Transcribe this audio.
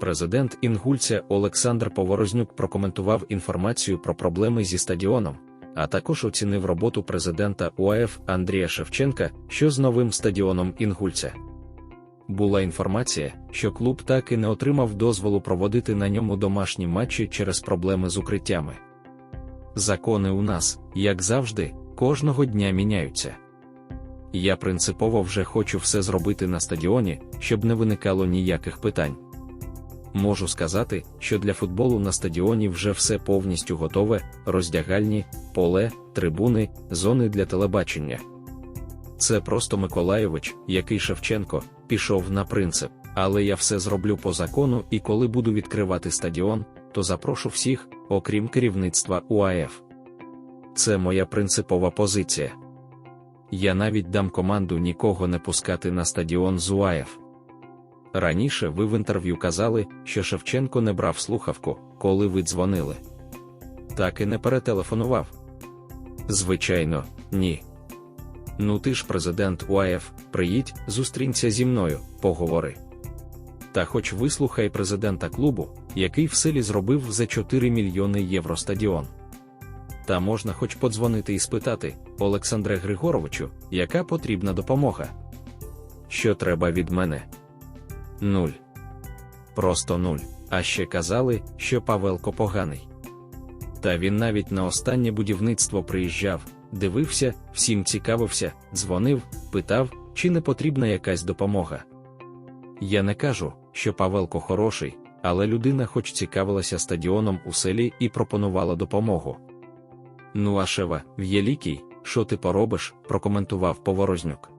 Президент Інгульця Олександр Поворознюк прокоментував інформацію про проблеми зі стадіоном, а також оцінив роботу президента УАФ Андрія Шевченка, що з новим стадіоном Інгульця. Була інформація, що клуб так і не отримав дозволу проводити на ньому домашні матчі через проблеми з укриттями. Закони у нас, як завжди, кожного дня міняються. Я принципово вже хочу все зробити на стадіоні, щоб не виникало ніяких питань. Можу сказати, що для футболу на стадіоні вже все повністю готове: роздягальні, поле, трибуни, зони для телебачення. Це просто Миколайович, який Шевченко, пішов на принцип, але я все зроблю по закону і коли буду відкривати стадіон, то запрошу всіх, окрім керівництва УАФ. Це моя принципова позиція. Я навіть дам команду нікого не пускати на стадіон з УАФ. Раніше ви в інтерв'ю казали, що Шевченко не брав слухавку, коли ви дзвонили. Так і не перетелефонував. Звичайно, ні. Ну ти ж президент УАФ, приїдь, зустрінься зі мною, поговори. Та хоч вислухай президента клубу, який в селі зробив за 4 мільйони євро стадіон. Та можна хоч подзвонити і спитати, Олександре Григоровичу, яка потрібна допомога? Що треба від мене? Нуль. Просто нуль. А ще казали, що Павелко поганий. Та він навіть на останнє будівництво приїжджав, дивився, всім цікавився, дзвонив, питав, чи не потрібна якась допомога. Я не кажу, що Павелко хороший, але людина хоч цікавилася стадіоном у селі і пропонувала допомогу. Ну а Шева, В'єлікий, що ти поробиш, прокоментував Поворознюк.